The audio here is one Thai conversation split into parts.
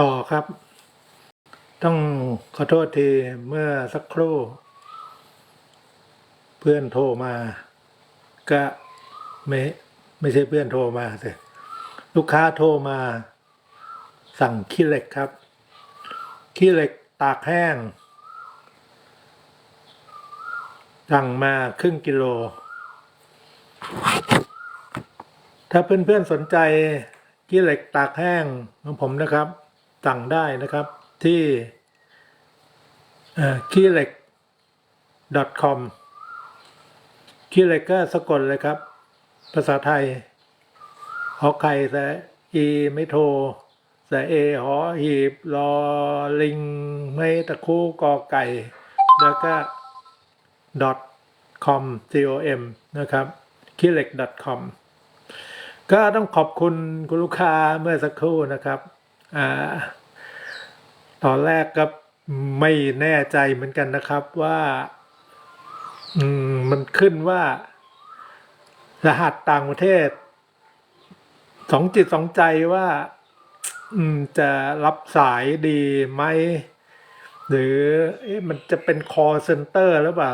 ต่อครับ ต้องขอโทษทีเมื่อสักครู่ เพื่อนโทรมา ก็ไม่ไม่ใช่เพื่อนโทรมาสิลูกค้าโทรมา สั่งขี้เหล็กครับ ขี้เหล็กตากแห้ง สั่งมาครึ่งกิโล ถ้าเพื่อนๆสนใจขี้เหล็กตากแห้งของผมนะครับ สั่งได้นะครับที่ขี้เหล็ก .com ขี้เหล็กก็สะกดเลยครับ ภาษาไทยหอไข่สะอีไม่โทสะเอหอหีบรอลิง ไม่ตะคู่กอไก่ แล้วก็ .com com นะครับขี้เล็ก .com ก็ต้องขอบคุณคุณลูกค้าเมื่อสักครู่นะครับ อ่าตอนแรกก็ไม่แน่ใจเหมือนกันนะครับว่าอืมมันขึ้นว่า รหัสต่างประเทศ สองจิตสองใจว่า อืมจะรับสายดีไหม หรือเอ๊ะมันจะเป็น call center หรือเปล่า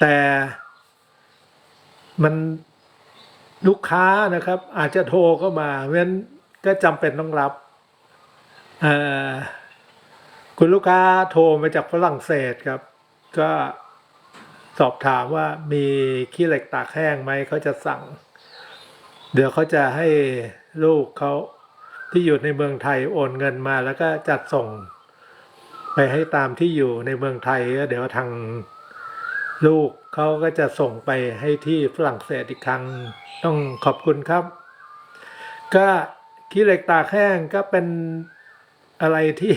แต่มันลูกค้านะครับ อาจจะโทรเข้ามาเพราะฉะนั้น ก็จำเป็นต้องรับคุณลูกค้าโทรมาจากฝรั่งเศสครับ ก็สอบถามว่ามีขี้เหล็กตากแห้งไหมเขาจะสั่ง เดี๋ยวเขาจะให้ลูกเขาที่อยู่ในเมืองไทยโอนเงินมา แล้วก็จัดส่ง ไปให้ตามที่อยู่ในเมืองไทยก็เดี๋ยวทางลูกเขาก็จะส่งไปให้ที่ฝรั่งเศสอีกครั้ง ต้องขอบคุณครับ ก็ ขี้เหล็กตากแห้งก็เป็นอะไรที่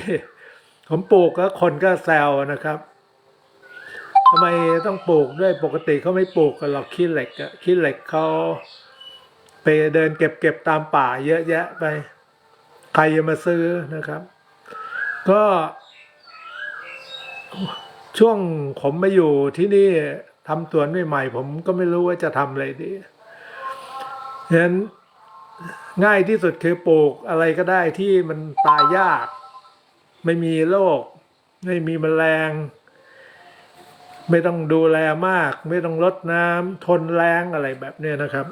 ผมปลูกแล้วคนก็แซวนะครับทำไมต้องปลูกด้วยปกติเขาไม่ปลูกกันหรอกขี้เหล็กอะขี้เหล็กเขาไปเดินเก็บเก็บตามป่าเยอะแยะไป ใครจะมาซื้อนะครับ ก็ช่วงผมมาอยู่ที่นี่ทำสวนใหม่ๆผมก็ไม่รู้ว่าจะทำอะไรดีฉะนั้น ง่ายที่สุดคือปลูกอะไรก็ได้ที่มันตายยาก ไม่มีโรคไม่มีแมลง ไม่ต้องดูแลมาก ไม่ต้องรดน้ำทนแรงอะไรแบบเนี้ยนะครับ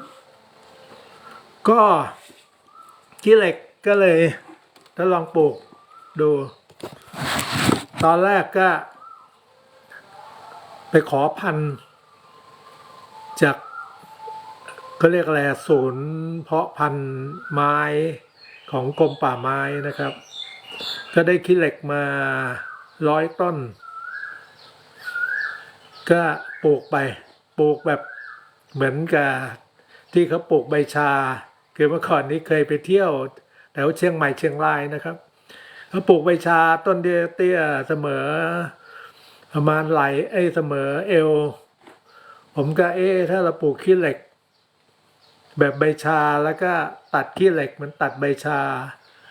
ก็ขี้เหล็กก็เลยทดลองปลูกดู ตอนแรกก็ ไปขอพันธุ์จาก เขาเรียกอะไรอะศูนย์เพาะพันธุ์ไม้ของกรมป่าไม้นะครับ ก็ได้ขี้เหล็กมาร้อยต้น ก็ปลูกไปปลูกแบบเหมือนกับที่เขาปลูกใบชา คือเมื่อก่อนนี้เคยไปเที่ยวแถวเชียงใหม่เชียงรายนะครับเขาปลูกใบชาต้นเตี้ยเสมอ ประมาณไหลไอ้เสมอเอว ผมก็เอ๊ถ้าเราปลูกขี้เหล็ก แบบใบชาแล้วก็ตัดขี้เหล็กมันตัดใบชา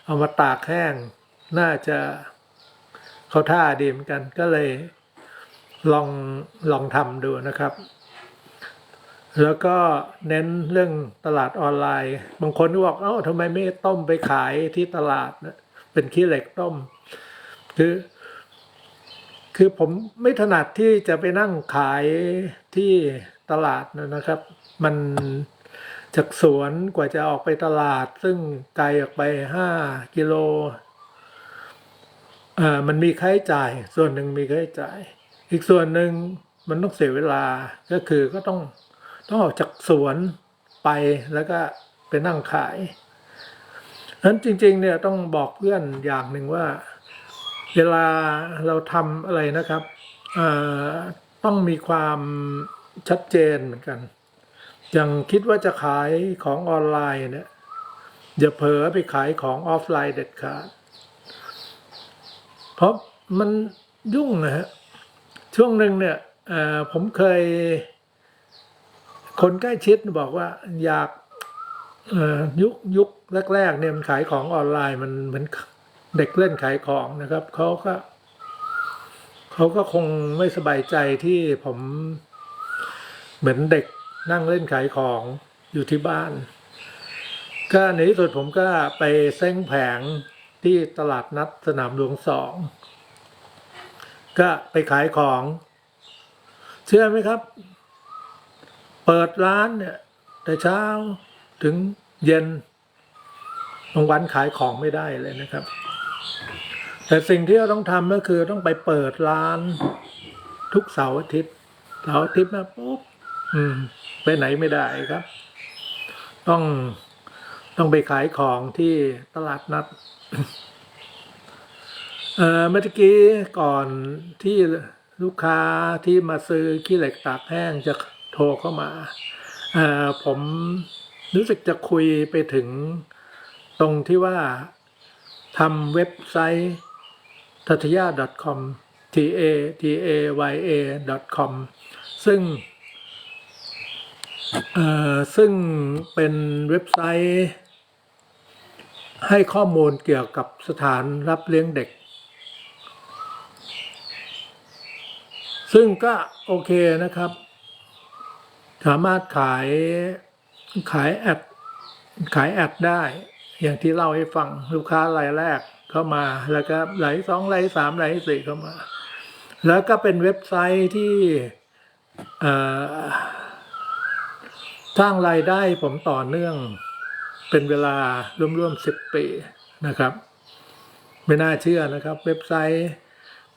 เอามาตากแห้ง น่าจะเขาท่าดีเหมือนกัน ก็เลยลองลองทำดูนะครับ แล้วก็เน้นเรื่องตลาดออนไลน์ บางคนก็บอกเอ้าทำไมไม่ต้มไปขายที่ตลาดนะเป็นขี้เหล็กต้ม คือคือผมไม่ถนัดที่จะไปนั่งขายที่ตลาดนะครับ มัน จากสวนกว่าจะออกไปตลาด ซึ่งไกลออกไปห้ากิโลอ่ามันมีค่าใช้จ่าย ส่วนหนึ่งมีค่าใช้จ่าย อีกส่วนหนึ่งมันต้องเสียเวลาก็คือก็ต้องต้องออกจากสวนไปแล้วก็ไปนั่งขายนั้นจริง ๆ เนี่ยต้องบอกเพื่อนอย่างหนึ่งว่า เวลาเราทำอะไรนะครับอ่อต้องมีความชัดเจนเหมือนกัน อย่างคิดว่าจะขายของออนไลน์เนี่ยอย่าเผลอไปขายของออฟไลน์เด็ดขาด เพราะมันยุ่งนะฮะ ช่วงหนึ่งเนี่ยผมเคย คนใกล้ชิดบอกว่าอยากยุคยุคแรกๆเนี่ยมันขายของออนไลน์มันเหมือนเด็กเล่นขายของนะครับเขาก็เขาก็คงไม่สบายใจที่ผมเหมือนเด็ก นั่งเล่นขายของอยู่ที่บ้าน ก็ในที่สุดผมก็ไปเซ้งแผงที่ตลาดนัดสนามหลวงสองก็ไปขายของ เชื่อไหมครับ เปิดร้านเนี่ยแต่เช้าถึงเย็นบางวันขายของไม่ได้เลยนะครับ แต่สิ่งที่เราต้องทำก็คือต้องไปเปิดร้าน ทุกเสาร์อาทิตย์เสาร์อาทิตย์มาปุ๊บอืม ไปไหนไม่ได้ครับ ต้องต้องไปขายของที่ตลาดนัด เอ่อเมื่อกี้ก่อนที่ลูกค้าที่มาซื้อขี้เหล็กตากแห้งจะโทรเข้ามา เอ่อผมรู้สึกจะคุยไปถึงตรงที่ว่าทำเว็บไซต์ t a t y a com t a t a y a com ซึ่งเอ่อ ซึ่งเป็นเว็บไซต์ ให้ข้อมูลเกี่ยวกับสถานรับเลี้ยงเด็ก ซึ่งก็โอเคนะครับ สามารถขายขายแอดขายแอดได้ อย่างที่เล่าให้ฟังลูกค้ารายแรกเข้ามาแล้วก็รายสองรายสามรายสี่เข้ามา แล้วก็เป็นเว็บไซต์ที่ สร้างรายได้ผมต่อเนื่องเป็นเวลาร่วมๆสิบปีนะครับ ไม่น่าเชื่อนะครับ เว็บไซต์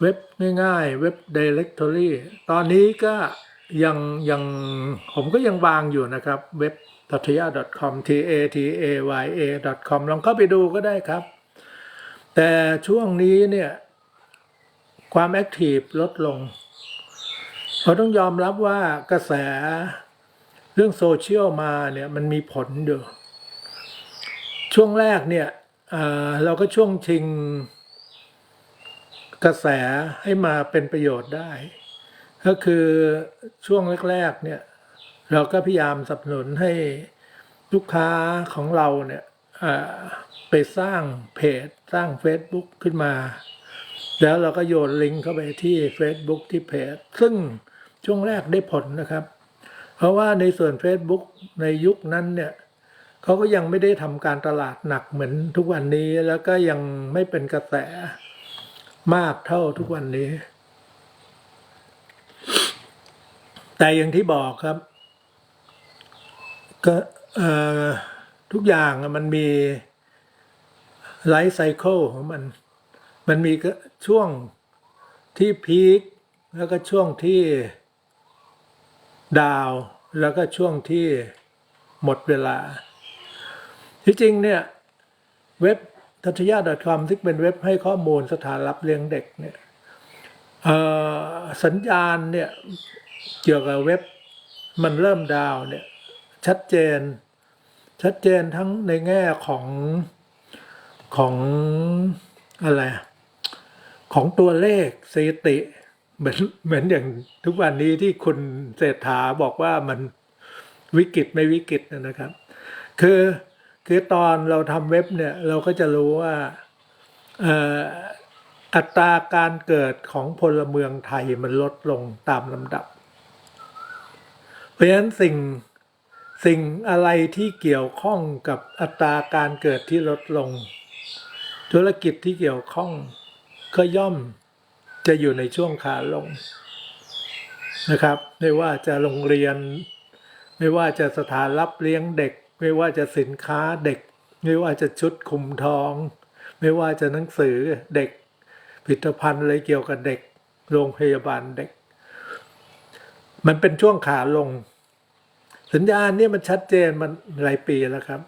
เว็บง่ายๆ เว็บ Directory ตอนนี้ก็ยังยังผมก็ยังวางอยู่นะครับ เว็บ t a t y a com t a t a y a com ลองเข้าไปดูก็ได้ครับ แต่ช่วงนี้เนี่ย ความแอคทีฟลดลง เราต้องยอมรับว่ากระแส เรื่องโซเชียลมาเนี่ยมันมีผลอยู่ช่วงแรกเนี่ยเราก็ช่วงชิงกระแสให้มาเป็นประโยชน์ได้ ก็คือช่วงแรกๆเนี่ยเราก็พยายามสนับสนุนให้ลูกค้าของเราเนี่ยไปสร้างเพจสร้าง Facebook ขึ้นมา แล้วเราก็โยนลิงก์เข้าไปที่ Facebook ที่เพจ ซึ่งช่วงแรกได้ผลนะครับ เพราะว่าในส่วน Facebook ในยุคนั้นเนี่ยเขาก็ยังไม่ได้ทำการตลาดหนักเหมือนทุกวันนี้แล้วก็ยังไม่เป็นกระแสมากเท่าทุกวันนี้ แต่อย่างที่บอกครับ ก็ทุกอย่างมันมีไลฟ์ไซเคิลของมัน มันมีช่วงที่พีคแล้วก็ช่วงที่ ดาวแล้วก็ช่วงที่หมดเวลา ที่จริงเนี่ยเว็บทัตยา .com ที่เป็นเว็บให้ข้อมูลสถานรับเลี้ยงเด็กเนี่ยสัญญาณเนี่ยเกี่ยวกับเว็บมันเริ่มดาวเนี่ยชัดเจน ชัดเจนทั้งในแง่ของของอะไร ของตัวเลขสถิติ เหมือนเหมือนอย่างทุกวันนี้ที่คุณเศรษฐาบอกว่ามันวิกฤตไม่วิกฤตนะครับ คือคือตอนเราทำเว็บเนี่ยเราก็จะรู้ว่าอัตราการเกิดของพลเมืองไทยมันลดลงตามลำดับ เพราะฉะนั้นสิ่งสิ่งอะไรที่เกี่ยวข้องกับอัตราการเกิดที่ลดลง ธุรกิจที่เกี่ยวข้องก็ย่อม จะอยู่ในช่วงขาลงนะครับ ไม่ว่าจะโรงเรียน ไม่ว่าจะสถานรับเลี้ยงเด็ก ไม่ว่าจะสินค้าเด็ก ไม่ว่าจะชุดคุมทอง ไม่ว่าจะหนังสือเด็กผลิตภัณฑ์อะไรเกี่ยวกับเด็ก โรงพยาบาลเด็ก มันเป็นช่วงขาลง สัญญาณนี่มันชัดเจนมันหลายปีแล้วครับ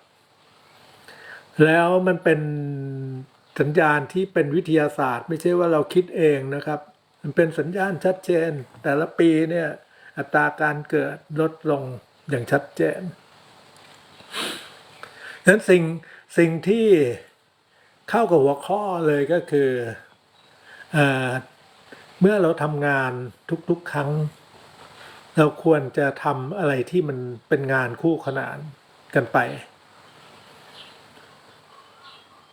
แล้วมันเป็น สัญญาณที่เป็นวิทยาศาสตร์ ไม่ใช่ว่าเราคิดเองนะครับ มันเป็นสัญญาณชัดเจน แต่ละปีเนี่ยอัตราการเกิดลดลงอย่างชัดเจนฉะนั้นสิ่งสิ่งที่เข้ากับหัวข้อเลยก็คือเอเมื่อเราทำงานทุกๆครั้ง เราควรจะทำอะไรที่มันเป็นงานคู่ขนานกันไป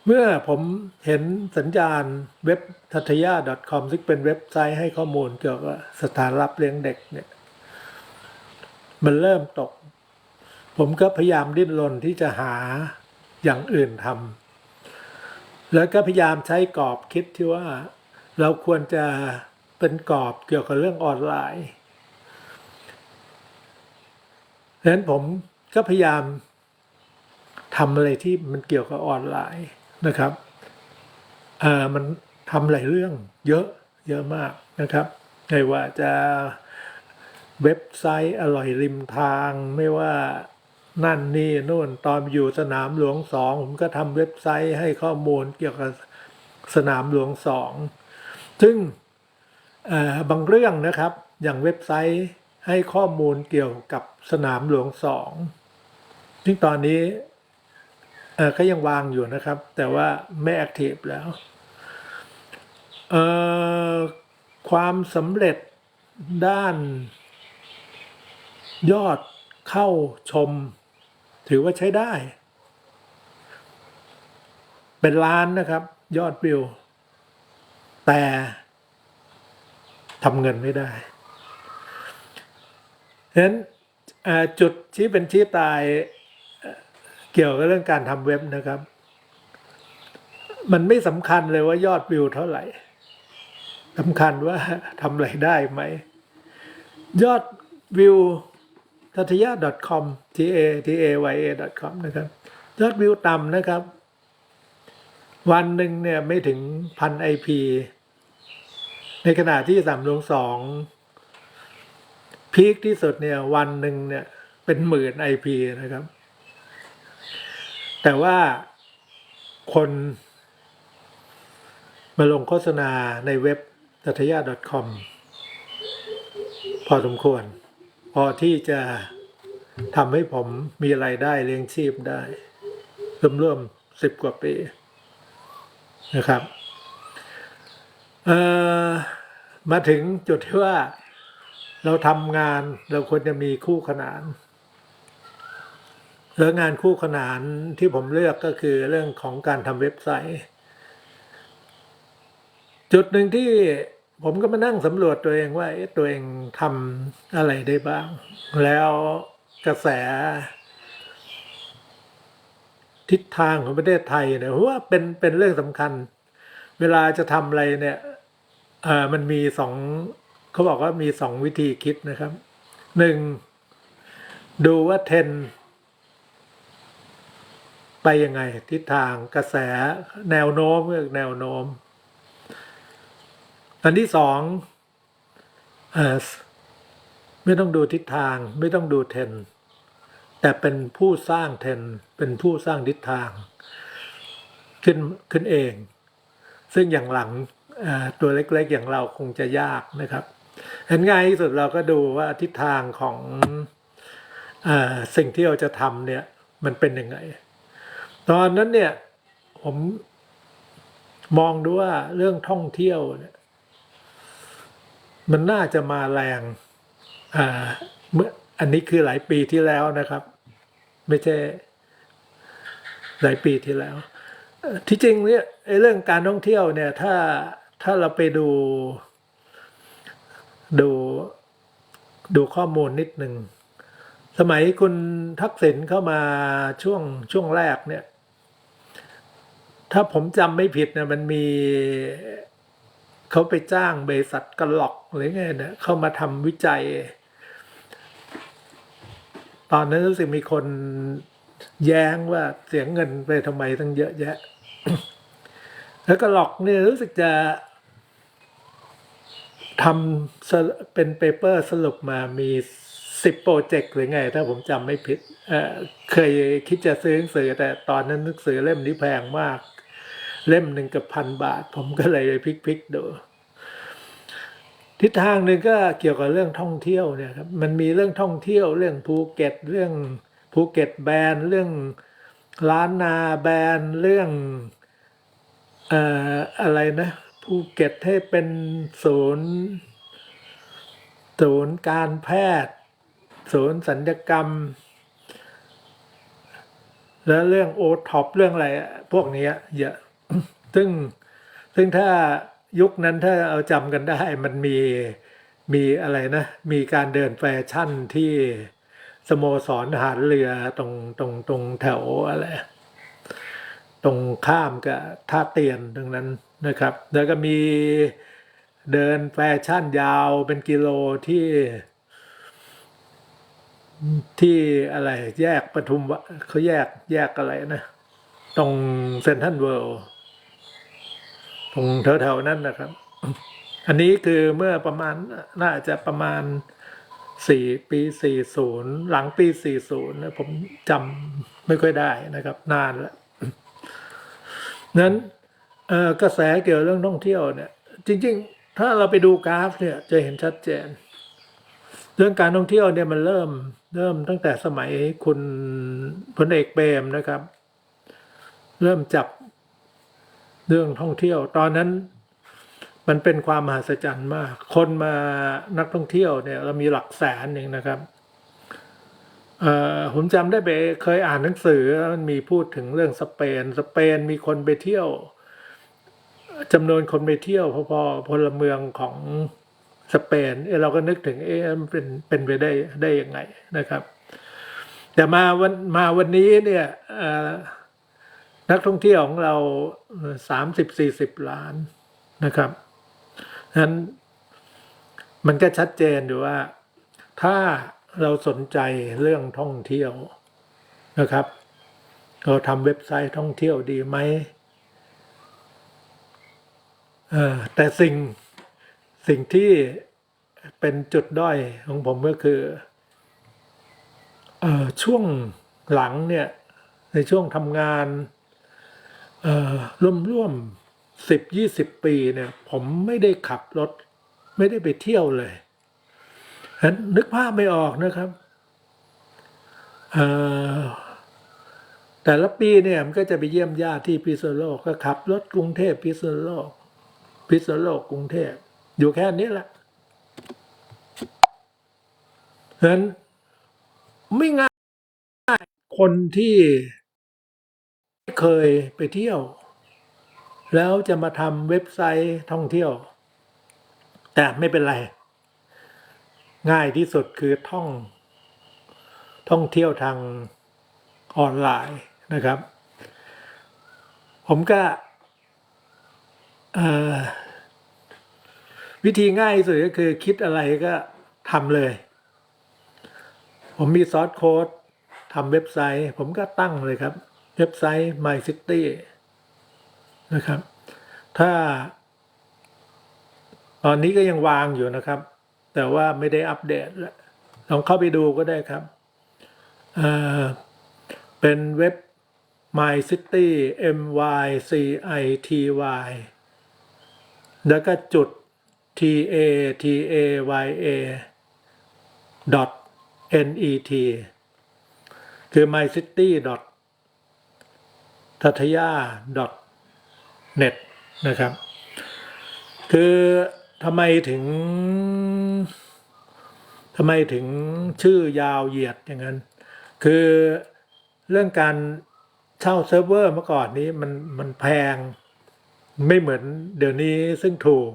เมื่อผมเห็นสัญญาณเว็บทัตยา .com ซึ่งเป็นเว็บไซต์ให้ข้อมูลเกี่ยวกับสถานรับเลี้ยงเด็กเนี่ย มันเริ่มตก ผมก็พยายามดิ้นรนที่จะหาอย่างอื่นทำแล้วก็พยายามใช้กรอบคิดที่ว่า เราควรจะเป็นกรอบเกี่ยวกับเรื่องออนไลน์ดังนั้นผมก็พยายามทำอะไรที่มันเกี่ยวกับออนไลน์ นะครับอ่อมันทำหลายเรื่องเยอะเยอะมากนะครับไม่ว่าจะเว็บไซต์อร่อยริมทางไม่ว่านั่นนี่นู่นตอนอยู่สนามหลวงสองผมก็ทำเว็บไซต์ให้ข้อมูลเกี่ยวกับสนามหลวงสองซึ่งบางเรื่องนะครับอย่างเว็บไซต์ให้ข้อมูลเกี่ยวกับสนามหลวงสองซึ่งตอนนี้ เออก็ยังวางอยู่นะครับ แต่ว่าไม่แอคทีฟแล้วเออความสำเร็จด้าน ยอดเข้าชม ถือว่าใช้ได้ เป็นล้านนะครับ ยอดวิว แต่ทำเงินไม่ได้ฉะนั้นจุดชี้เป็นชี้ตาย เกี่ยวกับเรื่องการทำเว็บนะครับ มันไม่สำคัญเลยว่ายอดวิวเท่าไหร่สำคัญว่าทำไรายได้ไหม ยอดวิวทัตยา .com t a t a y a .com นะครับ ยอดวิวต่ำนะครับ วันหนึ่งเนี่ยไม่ถึงพันไอพีในขณะที่สามลงสองพีคที่สุดเนี่ยวันหนึ่งเนี่ยเป็นหมื่นไอพีนะครับ แต่ว่าคนมาลงโฆษณาในเว็บตัทยา .com พอสมควร พอที่จะทำให้ผมมีรายได้เลี้ยงชีพได้ร่วมๆสิบกว่าปีนะครับเอ่อมาถึงจุดที่ว่าเราทำงานเราควรจะมีคู่ขนาน แล้วงานคู่ขนานที่ผมเลือกก็คือเรื่องของการทำเว็บไซต์ จุดหนึ่งที่ผมก็มานั่งสำรวจตัวเองว่าตัวเองทำอะไรได้บ้าง แล้วกระแส ทิศทางของประเทศไทยเนี่ยว่าเป็นเป็นเรื่องสำคัญ เวลาจะทำอะไรเนี่ยเออมันมีสองเขาบอกว่ามีสองวิธีคิดนะครับหนึ่งดูว่าเทรน ไปยังไง ทิศทางกระแสแนวโน้มเรื่องแนวโน้ม อันที่สองอไม่ต้องดูทิศทางไม่ต้องดูเทนแต่เป็นผู้สร้างเทนเป็นผู้สร้างทิศทาง ขึ้นขึ้นเอง ซึ่งอย่างหลังตัวเล็กๆอย่างเราคงจะยากนะครับ เห็นง่ายที่สุดเราก็ดูว่าทิศทางของอสิ่งที่เราจะทำเนี่ย มันเป็นยังไง ตอนนั้นเนี่ย ผมมองดูว่าเรื่องท่องเที่ยวเนี่ยมันน่าจะมาแรงอ่าเมื่ออันนี้คือหลายปีที่แล้วนะครับ ไม่ใช่หลายปีที่แล้ว ที่จริงเนี่ยไอ้เรื่องการท่องเที่ยวเนี่ย ถ้าถ้าเราไปดู ดูดูข้อมูลนิดหนึ่ง สมัยคุณทักษิณเข้ามาช่วงช่วงแรกเนี่ย ถ้าผมจำไม่ผิดเนี่ยมันมีเขาไปจ้างบริษัทกระหลอกหรือไงเนี่ยเข้ามาทำวิจัย ตอนนั้นรู้สึกมีคนแย้งว่าเสียเงินไปทำไมตั้งเยอะแยะ แล้วก็หลอกเนี่ยรู้สึกจะทำเป็นเปเปอร์สรุปมามีสิบโปรเจกต์หรือไง ถ้าผมจำไม่ผิดเเคยคิดจะซื้อหนังสือแต่ตอนนั้นหนังสือเล่มนี้แพงมาก เล่มหนึ่งกับพันบาท ผมก็เลยไปพลิกๆดูทิศทางหนึ่งก็เกี่ยวกับเรื่องท่องเที่ยวเนี่ยครับมันมีเรื่องท่องเที่ยวเรื่องภูเก็ตเรื่องภูเก็ตแบนเรื่องล้านนาแบนเรื่องเอ่ออะไรนะภูเก็ตให้เป็นศูนย์ศูนย์การแพทย์ ศูนย์สัญญกรรม แล้วเรื่องโอท็อปเรื่องอะไรพวกนี้เยอะ ซึ่งซึ่งถ้ายุคนั้นถ้าเอาจำกันได้มันมีมีอะไรนะ มีการเดินแฟชั่นที่สโมสรหารเรือตรงตรงตรงแถวอะไรตรงข้ามกับท่าเตียนตรงนั้นนะครับ แล้วก็มีเดินแฟชั่นยาวเป็นกิโลที่ ที่อะไรแยกปทุมวะเขาแยกแยกอะไรนะ ตรงเซนทรัลเวิลด์ ตรงแถวๆนั้นนะครับ อันนี้คือเมื่อประมาณน่าจะประมาณสี่ปีสี่ศูนย์หลังปีสี่ศูนย์นะผมจำไม่ค่อยได้นะครับ นานแล้วนั้นกระแสเกี่ยวกับเรื่องท่องเที่ยวเนี่ย จริง ๆ ถ้าเราไปดูกราฟเนี่ยจะเห็นชัดเจน เรื่องการท่องเที่ยวเนี่ยมันเริ่ม เริ่มตั้งแต่สมัยคุณพลเอกเปรมนะครับ เริ่มจับ เรื่องท่องเที่ยว ตอนนั้นมันเป็นความมหัศจรรย์มาก คนมานักท่องเที่ยวเนี่ยเรามีหลักแสนเองนะครับผมจำได้ไปเคยอ่านหนังสือมันมีพูดถึงเรื่องสเปน สเปนมีคนไปเที่ยวจำนวนคนไปเที่ยวพอๆพลเมืองของสเปนเเราก็นึกถึงเอ๊ะมันเป็นเป็นไปได้ได้ยังไงนะครับ แต่มาวันมาวันนี้เนี่ย นักท่องเที่ยวของเราสามสิบสี่สิบล้านนะครับนั้นมันก็ชัดเจนอยู่ว่า ถ้าเราสนใจเรื่องท่องเที่ยวนะครับ เราทำเว็บไซต์ท่องเที่ยวดีไหมแต่สิ่งสิ่งที่เป็นจุดด้อยของผมก็คืออช่วงหลังเนี่ยในช่วงทำงาน ร่วมร่วมสิบยี่สิบปีเนี่ย ผมไม่ได้ขับรถ ไม่ได้ไปเที่ยวเลยนั้นนึกภาพไม่ออกนะครับแต่ละปีเนี่ยมันก็จะไปเยี่ยมญาติที่พิษณุโลกก็ขับรถกรุงเทพพิษณุโลก พิษณุโลกกรุงเทพอยู่แค่นี้แหละฉะนั้นไม่ง่ายคนที่ เคยไปเที่ยว แล้วจะมาทำเว็บไซต์ท่องเที่ยว แต่ไม่เป็นไร ง่ายที่สุดคือท่อง ท่องเที่ยวทางออนไลน์นะครับ ผมก็วิธีง่ายสุดก็คือคิดอะไรก็ทำเลย ผมมีซอสโค้ดทำเว็บไซต์ ผมก็ตั้งเลยครับ เว็บไซต์ My City นะครับ ถ้า ตอนนี้ก็ยังวางอยู่นะครับ แต่ว่าไม่ได้อัปเดตแล้วลองเข้าไปดูก็ได้ครับเเป็นเว็บ My City M Y C I T Y แล้วก็จุด T A T A Y A dot N E T คือ My City dot ทัทยา net นะครับ คือทำไมถึงทำไมถึงชื่อยาวเหยียดอย่างนั้น คือเรื่องการเช่าเซิร์ฟเวอร์เมื่อก่อนนี้มันมันแพงไม่เหมือนเดี๋ยวนี้ซึ่งถูก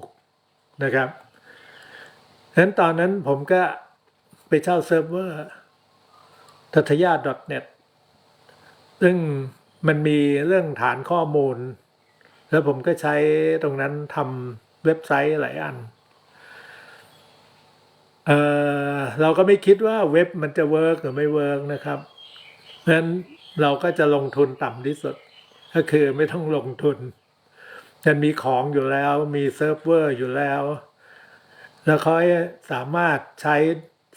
นะครับฉะนั้นตอนนั้นผมก็ไปเช่าเซิร์ฟเวอร์ทัทยา .net ซึ่ง มันมีเรื่องฐานข้อมูล แล้วผมก็ใช้ตรงนั้นทำเว็บไซต์หลายอันเออเราก็ไม่คิดว่าเว็บมันจะเวิร์กหรือไม่เวิร์กนะครับเพราะฉะนั้นเราก็จะลงทุนต่ำที่สุด ก็คือไม่ต้องลงทุนมันมีของอยู่แล้วมีเซิร์ฟเวอร์อยู่แล้ว แล้วเขาสามารถใช้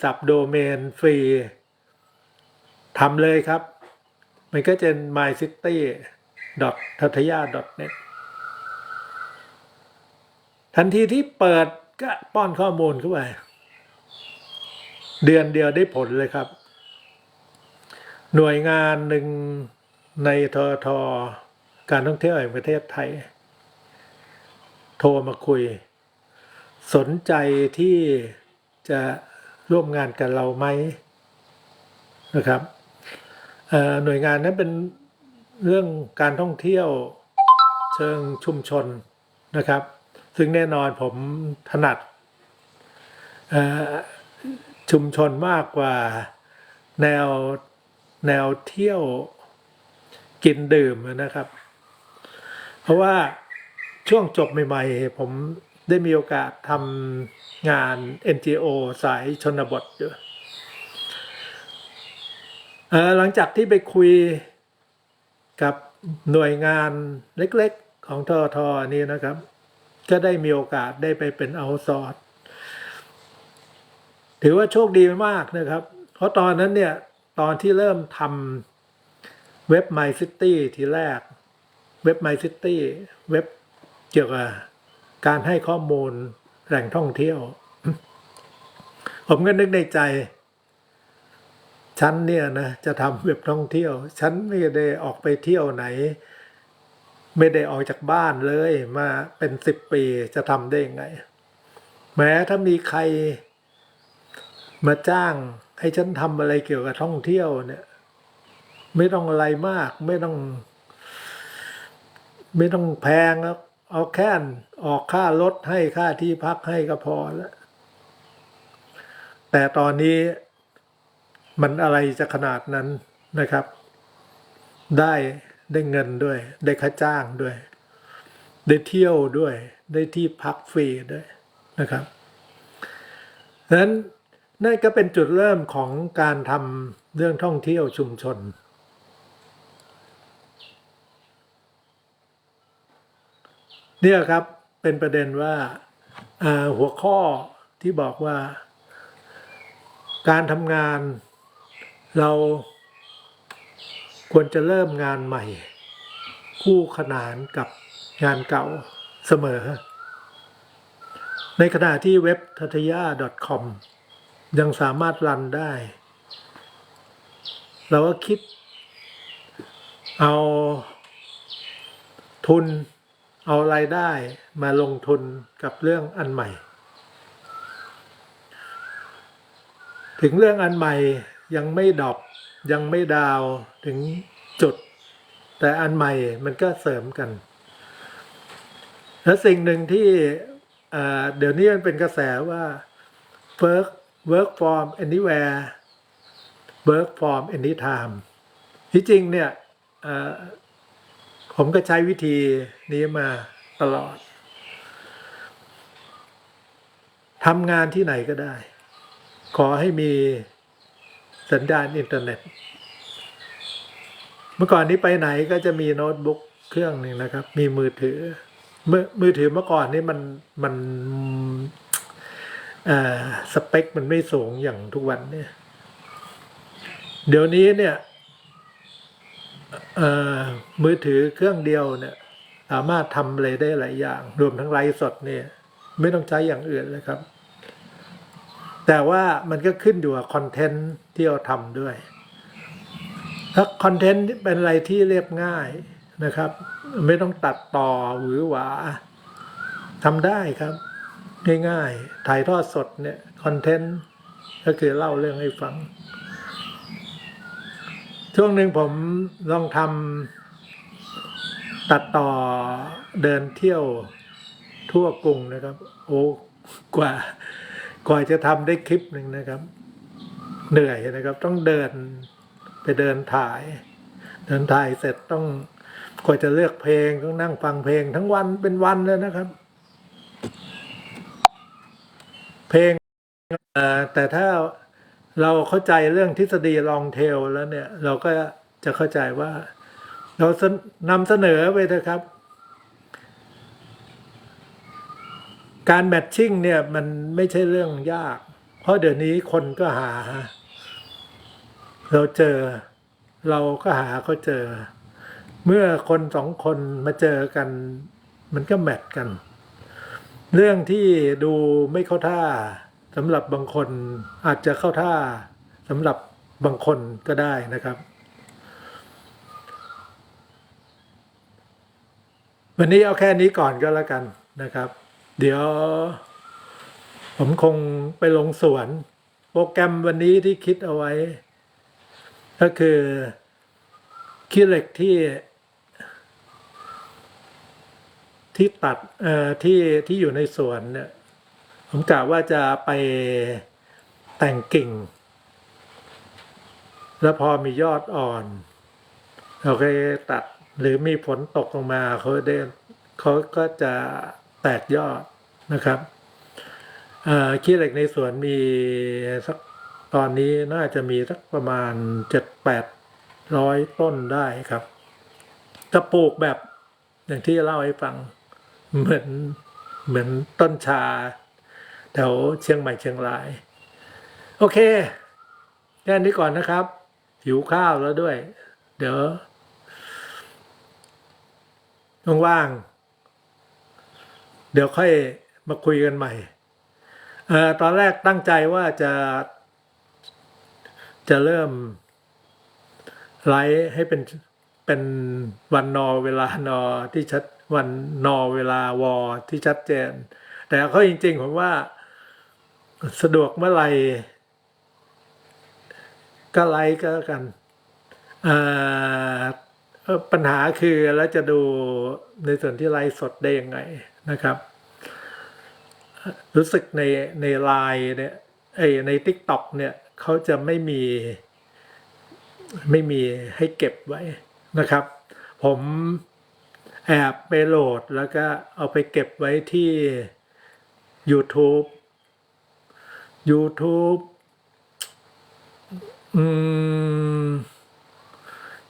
สับโดเมนฟรีทำเลยครับ มันก็จะ my city t a t y a net ทันทีที่เปิดก็ป้อนข้อมูลเข้าไป เดือนเดียวได้ผลเลยครับ หน่วยงานหนึ่งในทอทอการท่องเที่ยวแห่งประเทศไทย โทรมาคุย สนใจที่จะร่วมงานกับเราไหมนะครับ หน่วยงานนั้นเป็นเรื่องการท่องเที่ยวเชิงชุมชนนะครับ ซึ่งแน่นอนผมถนัดชุมชนมากกว่าแนวแนวเที่ยวกินดื่มนะครับ เพราะว่าช่วงจบใหม่ๆ ผมได้มีโอกาสทำงาน NGO สายชนบทอยู่เอ่อ หลังจากที่ไปคุยกับหน่วยงานเล็กๆของทอทอนี่นะครับ ก็ได้มีโอกาสได้ไปเป็นเอาซอร์ถือว่าโชคดีมากนะครับ เพราะตอนนั้นเนี่ย ตอนที่เริ่มทำเว็บ My City ทีแรก เว็บ My City เว็บเกี่ยวกับการให้ข้อมูลแหล่งท่องเที่ยว ผมก็นึกในใจ ฉันเนี่ยนะจะทำเว็บท่องเที่ยว ฉันไม่ได้ออกไปเที่ยวไหน ไม่ได้ออกจากบ้านเลยมาเป็นสิบปีจะทำได้ยังไง แม้ถ้ามีใครมาจ้างให้ฉันทำอะไรเกี่ยวกับท่องเที่ยวเนี่ย ไม่ต้องอะไรมาก ไม่ต้อง ไม่ต้องแพงแล้วเอาแค่นออกค่ารถให้ค่าที่พักให้ก็พอแล้วแต่ตอนนี้ มันอะไรจะขนาดนั้นนะครับ ได้ได้เงินด้วย ได้ค่าจ้างด้วย ได้เที่ยวด้วย ได้ที่พักฟรีด้วยนะครับดังนั้นนั่นก็เป็นจุดเริ่มของการทำเรื่องท่องเที่ยวชุมชน เนี่ยครับเป็นประเด็นว่าอ่าหัวข้อที่บอกว่า การทำงาน เราควรจะเริ่มงานใหม่ คู่ขนานกับงานเก่าเสมอ ในขณะที่เว็บทัตยา .com ยังสามารถรันได้ เราก็คิด เอาทุนเอารายได้มาลงทุนกับเรื่องอันใหม่ ถึงเรื่องอันใหม่ ยังไม่ดอปยังไม่ดาวถึงจุด แต่อันใหม่มันก็เสริมกัน และสิ่งหนึ่งที่เดี๋ยวนี้มันเป็นกระแสว่า work work from anywhere work from anytime ที่จริงเนี่ยผมก็ใช้วิธีนี้มาตลอดทำงานที่ไหนก็ได้ ขอให้มี สัญญาณอินเทอร์เน็ต เมื่อก่อนนี้ไปไหนก็จะมีโน้ตบุ๊กเครื่องหนึ่งนะครับ มีมือถือ มือมือถือเมื่อก่อนนี่มันมันสเปคมันไม่สูงอย่างทุกวันเนี่ย เดี๋ยวนี้เนี่ยมือถือเครื่องเดียวเนี่ย สามารถทำอะไรได้หลายอย่าง รวมทั้งไลฟ์สดเนี่ย ไม่ต้องใช้อย่างอื่นเลยครับ แต่ว่ามันก็ขึ้นอยู่กับคอนเทนต์ที่เราทำด้วย ถ้าคอนเทนต์เป็นอะไรที่เรียบง่ายนะครับ ไม่ต้องตัดต่อหรือหวาทำได้ครับ ง่ายๆ ถ่ายทอดสดเนี่ยคอนเทนต์ก็คือเล่าเรื่องให้ฟัง ช่วงหนึ่งผมลองทำตัดต่อเดินเที่ยวทั่วกรุงนะครับ โอ้กว่า กว่าจะทำได้คลิปหนึ่งนะครับ เหนื่อยนะครับ ต้องเดินไปเดินถ่าย เดินถ่ายเสร็จต้องกว่าจะเลือกเพลงต้องนั่งฟังเพลงทั้งวันเป็นวันเลยนะครับ เพลงแต่ถ้าเราเข้าใจเรื่องทฤษฎีลองเทลแล้วเนี่ย เราก็จะเข้าใจว่า เราเสนนำเสนอไปเถอะครับ การแมทชิ่งเนี่ยมันไม่ใช่เรื่องยาก เพราะเดี๋ยวนี้คนก็หา เราเจอ เราก็หาเขาเจอ เมื่อคนสองคนมาเจอกัน มันก็แมทกัน เรื่องที่ดูไม่เข้าท่าสำหรับบางคนอาจจะเข้าท่าสำหรับบางคนก็ได้นะครับ วันนี้เอาแค่นี้ก่อนก็แล้วกันนะครับ เดี๋ยว ผมคงไปลงสวน โปรแกรมวันนี้ที่คิดเอาไว้ ก็คือขี้เหล็กที่ ที่ตัดเอ่อที่ที่อยู่ในสวนเนี่ย ผมกะว่าจะไปแต่งกิ่ง แล้วพอมียอดอ่อนเราก็ตัดหรือมีฝนตกลงมาเขาได้เขาก็จะแตกยอด นะครับขี้เหล็กในสวนมีสักตอนนี้น่าจะมีสักประมาณเจ็ดแปดร้อยต้นได้ครับจะปลูกแบบอย่างที่เล่าให้ฟังเหมือนเหมือนต้นชาแถวเชียงใหม่เชียงราย โอเคแค่นี้ก่อนนะครับ หิวข้าวแล้วด้วย เดี๋ยวว่างๆเดี๋ยวค่อย มาคุยกันใหม่เออตอนแรกตั้งใจว่าจะ จะเริ่มไลฟ์ให้เป็นเป็นวันนอเวลานอที่ชัดวันนอเวลาวอที่ชัดเจน แต่เขาจริงๆผมว่าสะดวกเมื่อไหร่ก็ไลค์ก็แล้วกันปัญหาคือแล้วจะดูในส่วนที่ไลฟ์สดได้ยังไงนะครับ รู้สึกในในไลน์เนี่ยไอในทิกตอกเนี่ยเขาจะไม่มีไม่มีให้เก็บไว้นะครับ ผมแอบไปโหลดแล้วก็เอาไปเก็บไว้ที่ YouTube YouTube อืม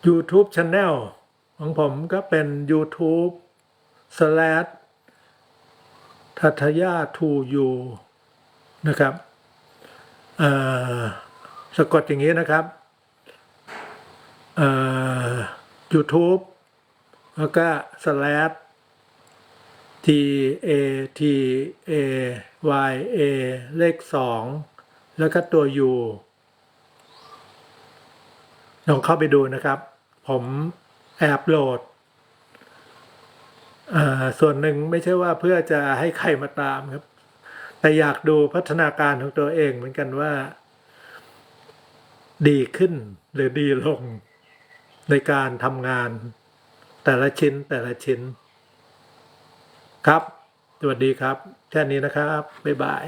YouTube Channel ของผมก็เป็น YouTube slash ทัทยาทูยูนะครับเอ่อสะกดอย่างนี้นะครับเอ่อ YouTube แล้วก็ slash T A T A Y A เลขสองแล้วก็ตัว U ลองเข้าไปดูนะครับ ผมแอบโหลด ส่วนหนึ่งไม่ใช่ว่าเพื่อจะให้ใครมาตามครับ แต่อยากดูพัฒนาการของตัวเองเหมือนกันว่า ดีขึ้นหรือดีลงในการทำงาน แต่ละชิ้นแต่ละชิ้น ครับ สวัสดีครับ แค่นี้นะครับ บ๊ายบาย